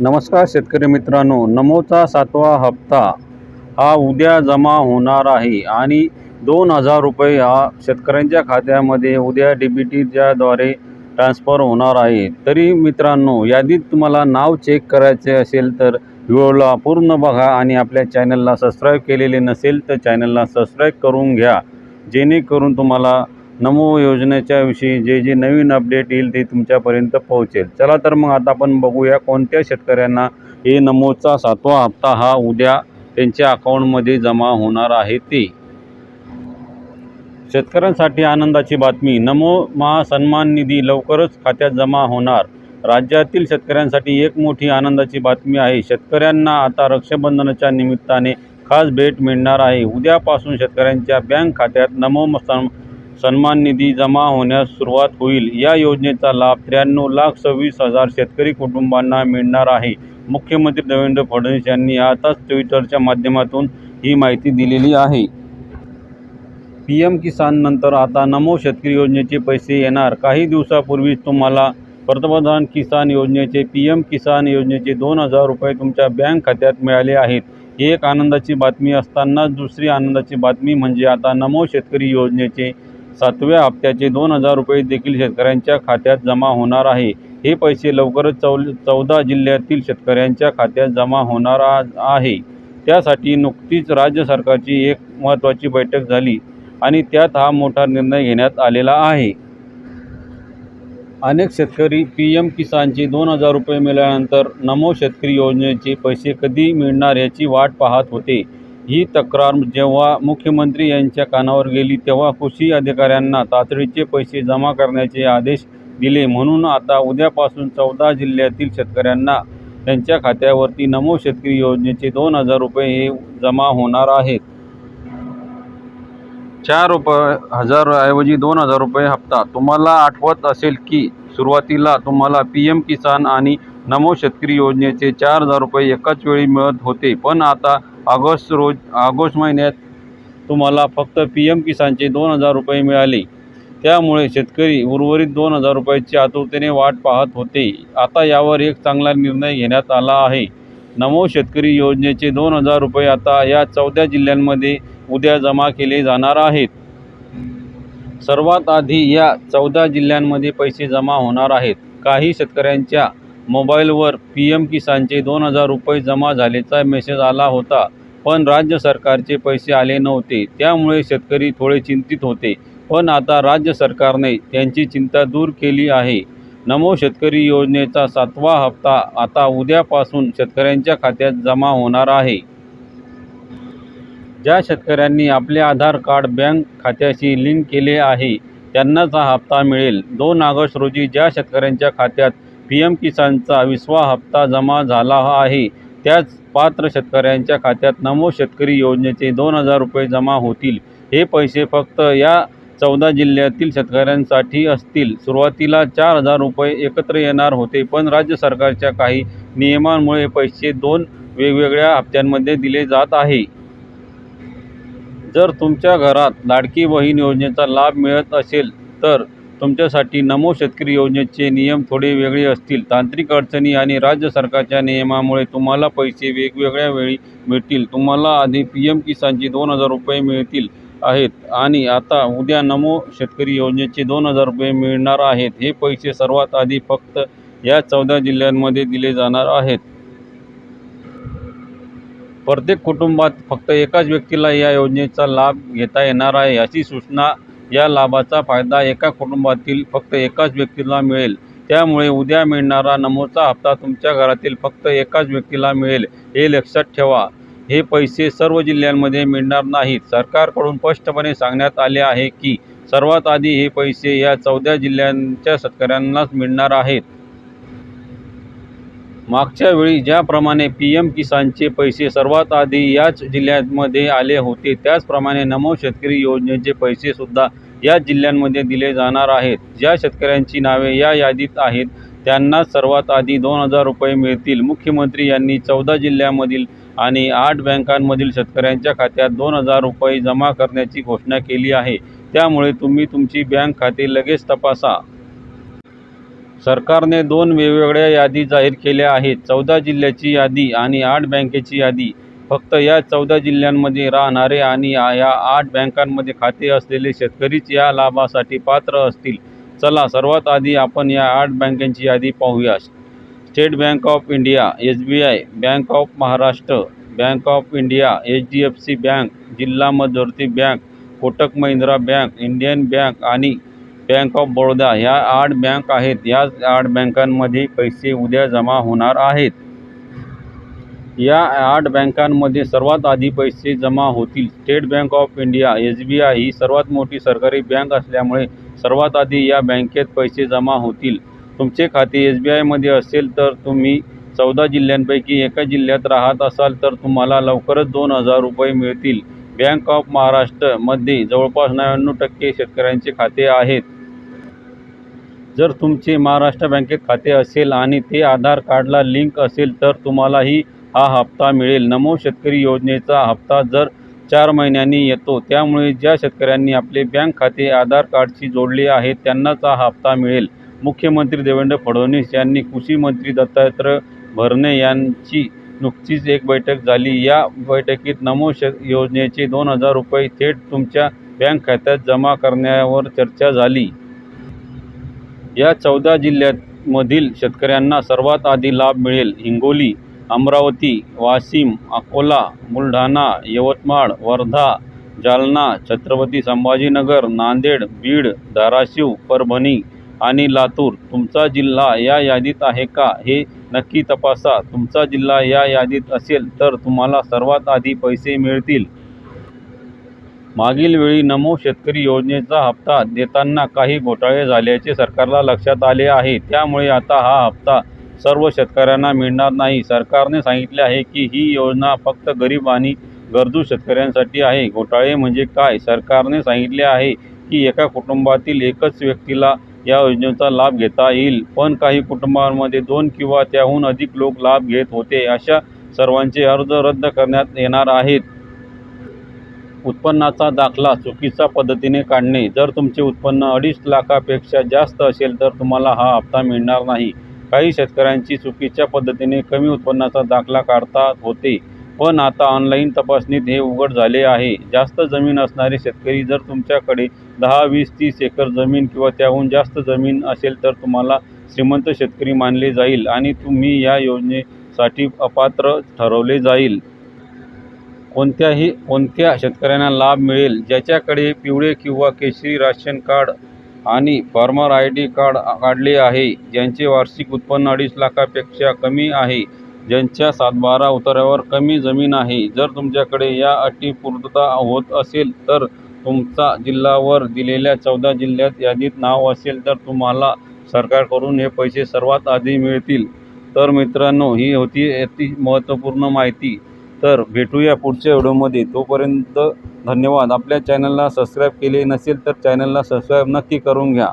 नमस्कार शेतकरी मित्रांनो नमोचा सातवा हप्ता हा उद्या जमा होणार आहे आणि दोन हजार रुपये हा शेतकऱ्यांच्या खात्यामध्ये उद्या डी बी टीच्याद्वारे ट्रान्स्फर होणार आहे. तरी मित्रांनो यादीत तुम्हाला नाव चेक करायचे असेल तर व्हिडिओला पूर्ण बघा आणि आपल्या चॅनलला सबस्क्राईब केलेले नसेल तर चॅनलला सबस्क्राईब करून घ्या. जेणेकरून तुम्हाला नमो योजनेच्या विषयी जे जे नवीन अपडेट येईल ते तुमच्यापर्यंत पोहोचेल. चला तर मग आता आपण बघूया कोणत्या शेतकऱ्यांना हे नमोचा सातवा हप्ता हा उद्या त्यांच्या अकाउंटमध्ये जमा होणार आहे ते. शेतकऱ्यांसाठी आनंदाची बातमी नमो महासन्मान निधी लवकरच खात्यात जमा होणार. राज्यातील शेतकऱ्यांसाठी एक मोठी आनंदाची बातमी आहे. शेतकऱ्यांना आता रक्षाबंधनाच्या निमित्ताने खास भेट मिळणार आहे. उद्यापासून शेतकऱ्यांच्या बँक खात्यात नमो सन् सन्मान निधी जमा होण्यास सुरुवात होईल. या योजनेचा लाभ त्र्याण्णव लाख सव्वीस हजार शेतकरी कुटुंबांना मिळणार आहे. मुख्यमंत्री देवेंद्र फडणवीस यांनी आताच ट्विटरच्या माध्यमातून ही माहिती दिलेली आहे. पी एम किसान नंतर आता नमो शेतकरी योजनेचे पैसे येणार. काही दिवसापूर्वीच तुम्हाला पंतप्रधान किसान योजनेचे पी एम किसान योजनेचे दोन हजार रुपये तुमच्या बँक खात्यात मिळाले आहेत. ही एक आनंदाची बातमी असतानाच दुसरी आनंदाची बातमी म्हणजे आता नमो शेतकरी योजनेचे सातव्या हप्त्याचे दोन हजार रुपये देखील शेतकऱ्यांच्या खात्यात जमा होणार आहे. हे पैसे लवकरच चौ चौदा जिल्ह्यातील शेतकऱ्यांच्या खात्यात जमा होणार आहे. त्यासाठी नुकतीच राज्य सरकारची एक महत्त्वाची बैठक झाली आणि त्यात हा मोठा निर्णय घेण्यात आलेला आहे. अनेक शेतकरी पी एम किसानचे दोन हजार रुपये मिळाल्यानंतर नमो शेतकरी योजनेचे पैसे कधी मिळणार याची वाट पाहत होते. ही तक्रार जेव्हा मुख्यमंत्री यांच्या कानावर गेली तेव्हा कृषी अधिकाऱ्यांना तातडीचे पैसे जमा करण्याचे आदेश दिले. म्हणून आता उद्यापासून चौदा जिल्ह्यातील शेतकऱ्यांना त्यांच्या खात्यावरती नमो शेतकरी योजनेचे दोन हजार रुपये हे जमा होणार आहेत. चार रुपये हजारऐवजी दोन हजार रुपये हप्ता. तुम्हाला आठवत असेल की सुरुवातीला तुम्हाला पी एम किसान आणि नमो शेतकरी योजनेचे चार हजार रुपये एकाच वेळी मिळत होते. पण आता ऑगस्ट रोज ऑगस्ट महिन्यात तुम्हाला फक्त पी एम किसानचे दोन हजार रुपये मिळाले. त्यामुळे शेतकरी उर्वरित दोन हजार रुपयाची आतुरतेने वाट पाहत होते. आता यावर एक चांगला निर्णय घेण्यात आला आहे. नमो शेतकरी योजनेचे दोन हजार रुपये आता या चौदा जिल्ह्यांमध्ये उद्या जमा केले जाणार आहेत. सर्वात आधी या चौदा जिल्ह्यांमध्ये पैसे जमा होणार आहेत. काही शेतकऱ्यांच्या मोबाईलवर पी एम किसानचे दोन हजार रुपये जमा झाल्याचा मेसेज आला होता. पण राज्य सरकारचे पैसे आले नव्हते. त्यामुळे शेतकरी थोडे चिंतित होते. पण आता राज्य सरकारने त्यांची चिंता दूर केली आहे. नमो शेतकरी योजनेचा सातवा हप्ता आता उद्यापासून शेतकऱ्यांच्या खात्यात जमा होणार आहे. ज्या शेतकऱ्यांनी आपले आधार कार्ड बँक खात्याशी लिंक केले आहे त्यांनाच हा हप्ता मिळेल. दोन ऑगस्ट रोजी ज्या शेतकऱ्यांच्या खात्यात पी एम किसानचा विसवा हप्ता जमा झाला आहे. त्याच पात्र शेतकऱ्यांच्या खात्यात नमो शेतकरी योजनेचे दोन हजार रुपये जमा होतील. हे पैसे फक्त या चौदा जिल्ह्यातील शेतकऱ्यांसाठी असतील. सुरुवातीला चार हजार रुपये एकत्र येणार होते पण राज्य सरकारच्या काही नियमांमुळे पैसे दोन वेगवेगळ्या हप्त्यांमध्ये दिले जात आहे. जर तुमच्या घरात लाडकी बहीण योजनेचा लाभ मिळत असेल तर तुमच्यासाठी नमो शेतकरी योजनेचे नियम थोडे वेगळे असतील. तांत्रिक अडचणी आणि राज्य सरकारच्या नियमामुळे तुम्हाला पैसे वेगवेगळ्या वेळी मिळतील. तुम्हाला आधी पी एम किसानचे दोन हजार रुपये मिळतील आहेत आणि आता उद्या नमो शेतकरी योजनेचे दोन हजार रुपये मिळणार आहेत. हे पैसे सर्वात आधी फक्त या चौदा जिल्ह्यांमध्ये दिले जाणार आहेत. प्रत्येक कुटुंबात फक्त एकाच व्यक्तीला या योजनेचा लाभ घेता येणार आहे अशी सूचना या लाभाचा फायदा एका कुटुंबातील फक्त एकाच व्यक्तीला मिळेल. त्यामुळे उद्या मिळणारा नमोचा हप्ता तुमच्या घरातील फक्त एकाच व्यक्तीला मिळेल हे लक्षात ठेवा. हे पैसे सर्व जिल्ह्यांमध्ये मिळणार नाहीत. सरकारकडून स्पष्टपणे सांगण्यात आले आहे की सर्वात आधी हे पैसे या चौदा जिल्ह्यांच्या शेतकऱ्यांनाच मिळणार आहेत. मागच्या वेळी ज्याप्रमाणे पी एम किसानचे पैसे सर्वात आधी याच जिल्ह्यांमध्ये आले होते त्याचप्रमाणे नमो शेतकरी योजनेचे पैसेसुद्धा याच जिल्ह्यांमध्ये दिले जाणार आहेत. ज्या शेतकऱ्यांची नावे या यादीत आहेत त्यांना सर्वात आधी दोन हजार रुपये मिळतील. मुख्यमंत्री यांनी चौदा जिल्ह्यांमधील आणि आठ बँकांमधील शेतकऱ्यांच्या खात्यात दोन हजार रुपये जमा करण्याची घोषणा केली आहे. त्यामुळे तुम्ही तुमची बँक खाते लगेच तपासा. सरकारने दोन वेगवेगळ्या यादी जाहीर केल्या आहेत. चौदा जिल्ह्याची यादी आणि आठ बँकेची यादी. फक्त या चौदा जिल्ह्यांमध्ये राहणारे आणि या आठ बँकांमध्ये खाते असलेले शेतकरीच या लाभासाठी पात्र असतील. चला सर्वात आधी आपण या आठ बँकांची यादी पाहूया state bank of India S B I bank of Maharashtra bank of India H D F C bank जिल्हा मध्यवर्ती bank Kotak Mahindra bank Indian bank आणि बँक ऑफ बडोदा ह्या आठ बँक आहेत. या आठ बँकांमध्ये पैसे उद्या जमा होणार आहेत. या आठ बँकांमध्ये सर्वात आधी पैसे जमा होतील. State bank of India S B I ही सर्वात मोठी सरकारी बँक असल्यामुळे सर्वात आधी या बँकेत पैसे जमा होतील. तुमचे खाते एस बी आयमध्ये असेल तर तुम्ही चौदा जिल्ह्यांपैकी एका जिल्ह्यात राहत असाल तर तुम्हाला लवकरच दोन हजार रुपये मिळतील. बँक ऑफ महाराष्ट्रमध्ये जवळपास नव्याण्णव टक्के शेतकऱ्यांचे खाते आहेत. जर तुमचे महाराष्ट्र बँकेत खाते असेल आणि ते आधार कार्डला लिंक असेल तर तुम्हालाही हा हप्ता मिळेल. नमो शेतकरी योजनेचा हप्ता जर चार महिन्यांनी येतो त्यामुळे ज्या शेतकऱ्यांनी आपले बँक खाते आधार कार्डशी जोडले आहे त्यांनाच हा हप्ता मिळेल. मुख्यमंत्री देवेंद्र फडणवीस यांनी कृषी मंत्री दत्तात्रय भरणे यांची नुकतीच एक बैठक झाली. या बैठकीत नमो श योजनेचे दोन हजार रुपये थेट तुमच्या बँक खात्यात जमा करण्यावर चर्चा झाली. या चौदा जिल्ह्यांमधील शेतकऱ्यांना सर्वात आधी लाभ मिळेल. हिंगोली अमरावती वाशिम अकोला बुलढाणा यवतमाळ वर्धा जालना छत्रपती संभाजीनगर नांदेड बीड धाराशिव परभणी आणि लातूर. तुमचा जिल्हा या यादीत आहे का हे नक्की तपासा. तुमचा जिल्हा या यादीत असेल तर तुम्हाला सर्वात आधी पैसे मिळतील. मागील वेळी नमो शेतकरी योजनेचा हप्ता देताना काही घोटाळे झाल्याचे सरकारला लक्षात आले आहे. त्यामुळे आता हा हप्ता सर्व शेतकऱ्यांना मिळणार नाही. सरकारने सांगितले आहे की ही योजना फक्त गरीब आणि गरजू शेतकऱ्यांसाठी आहे. घोटाळे म्हणजे काय? सरकारने सांगितले आहे की एका कुटुंबातील एकच व्यक्तीला या योजनेचा लाभ घेता येईल. पण काही कुटुंबांमध्ये दोन किंवा त्याहून अधिक लोक लाभ घेत होते. अशा सर्वांचे अर्ज रद्द करण्यात येणार आहेत. उत्पन्नाचा दाखला चुकीच्या पद्धतीने काढणे. जर तुमचे उत्पन्न अडीच लाखापेक्षा जास्त असेल तर तुम्हाला हा हप्ता मिळणार नाही. काही शेतकऱ्यांची चुकीच्या पद्धतीने कमी उत्पन्नाचा दाखला काढता होते. पण आता ऑनलाईन तपासणीत हे उघड झाले आहे. जास्त जमीन असणारे शेतकरी जर तुमच्याकडे दहा वीस तीस एकर जमीन किंवा त्याहून जास्त जमीन असेल तर तुम्हाला श्रीमंत शेतकरी मानले जाईल आणि तुम्ही या योजनेसाठी अपात्र ठरवले जाईल. कोणत्याही कोणत्या शेतकऱ्यांना लाभ मिळेल ज्याच्याकडे पिवळे किंवा केशरी राशन कार्ड आणि फार्मर आय डी कार्ड काढले आहे ज्यांचे वार्षिक उत्पन्न अडीच लाखापेक्षा कमी आहे ज्यांच्या सातबारा उतार्यावर कमी जमीन आहे. जर तुमच्याकडे या अटी पूर्तता होत असेल तर तुमचा जिल्हावर दिलेल्या चौदा जिल्ह्यात यादीत नाव असेल तर तुम्हाला सरकारकडून हे पैसे सर्वात आधी मिळतील. तर मित्रांनो ही होती अति महत्त्वपूर्ण माहिती. तर भेटूया पुढच्या व्हिडिओमध्ये. तोपर्यंत धन्यवाद. आपल्या चॅनलला सबस्क्राईब केले नसेल तर चॅनलला सबस्क्राईब नक्की करून घ्या.